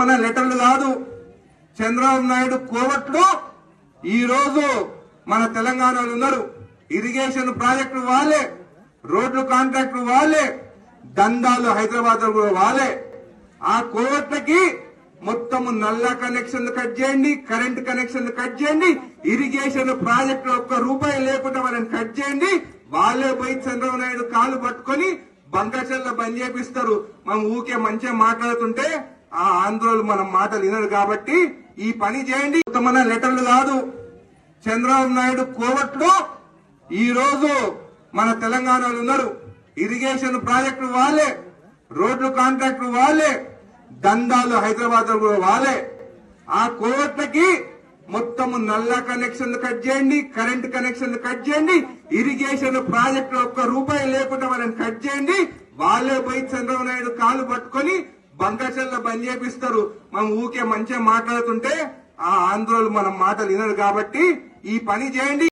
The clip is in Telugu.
మన లెటర్లు కాదు. చంద్రబాబు నాయుడు కోవట్లు ఈ రోజు మన తెలంగాణలో ఉన్నారు. ఇరిగేషన్ ప్రాజెక్టులు వాళ్ళే రోడ్లు కాంట్రాక్టులు వాళ్ళే దందాలు హైదరాబాద్ కూడా వాళ్ళే. ఆ కోవట్లకి మొత్తము నల్ల కనెక్షన్లు కట్ చేయండి కరెంట్ కనెక్షన్లు కట్ చేయండి ఇరిగేషన్ ప్రాజెక్టు ఒక్క రూపాయి లేకుండా వాళ్ళని కట్ చేయండి వాళ్ళే పోయి చంద్రబాబు నాయుడు కాలు పట్టుకొని బంకచల్ల బంద్ చేపిస్తారు. మనం ఊకే మంచిగా మాట్లాడుతుంటే ఆ ఆంధ్రోలు మనం మాటలు వినరు కాబట్టి ఈ పని చేయండి. ఉత్తమమైన లెటర్లు కాదు. చంద్రబాబు నాయుడు కోవట్లు ఈ రోజు మన తెలంగాణలో ఉన్నారు. ఇరిగేషన్ ప్రాజెక్టులు వాళ్ళే రోడ్లు కాంట్రాక్టులు వాళ్ళే దందాలు హైదరాబాద్ కూడా వాళ్ళే. ఆ కోవట్లకి మొత్తము నల్ల కనెక్షన్లు కట్ చేయండి కరెంట్ కనెక్షన్లు కట్ చేయండి ఇరిగేషన్ ప్రాజెక్టులు ఒక్క రూపాయి లేకుండా వాళ్ళని కట్ చేయండి. వాళ్ళే పోయి చంద్రబాబు నాయుడు కాలు పట్టుకొని బంకచల్ల బంద్ చేపిస్తారు. మనం ఊకే మంచిగా మాట్లాడుతుంటే ఆ ఆంధ్రోలు మనం మాటలు వినరు కాబట్టి ఈ పని చేయండి.